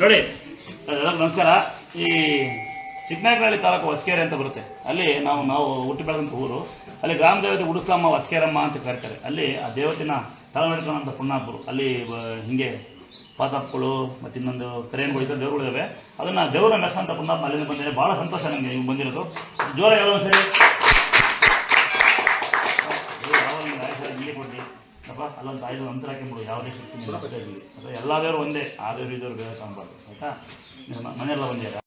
ನೋಡಿ ನಮಸ್ಕಾರ. ಈ ಚಿಕ್ಕನಾಯಕನಹಳ್ಳಿ ತಾಲೂಕು ಹೊಸಕೆರೆ ಅಂತ ಬರುತ್ತೆ. ಅಲ್ಲಿ ನಾವು ನಾವು ಹುಟ್ಟಿ ಬೆಳೆದಂಥ ಊರು. ಅಲ್ಲಿ ಗ್ರಾಮ ದೇವತೆ ಉಡುಸ್ಲಮ್ಮ ಹೊಸಕೆರಮ್ಮ ಅಂತ ಕರೀತಾರೆ. ಅಲ್ಲಿ ಆ ದೇವತಿನ ತಲೆಮೆಡ್ಕೊಳ್ಳೋಂಥ ಪುಣ್ಣಾಪುರು ಅಲ್ಲಿ ಹಿಂಗೆ ಪಾತಾಪ್ಗಳು ಮತ್ತು ಇನ್ನೊಂದು ಕರೆಯನ್ಗಳು ಈ ದೇವರುಗಳಿವೆ ಅದನ್ನು ದೇವರ ಮೆಸ ಅಂತ ಪುಣ್ಯಾಪ ಅಲ್ಲಿಂದ ಬಂದಿದೆ ಭಾಳ ಸಂತೋಷ ನನಗೆ ಬಂದಿರೋದು. ಜೋರ ಹೇಳೋ ಒಂದ್ಸರಿ ಅಲ್ಲೊಂದು ತಾಯಿ ಅಂತರ ಹಾಕಿಬಿಡು ಯಾವುದೇ ಶಕ್ತಿ ನಿಮ್ಮ ಜೊತೆ ಇರಲಿ. ಅಥವಾ ಎಲ್ಲ ದೇವರು ಒಂದೇ ಆ ದೇವರು ಈ ಬೇರೆ ಸಾಂಬಾರು, ಆಯ್ತಾ? ಮನೆಯೆಲ್ಲ ಒಂದೇ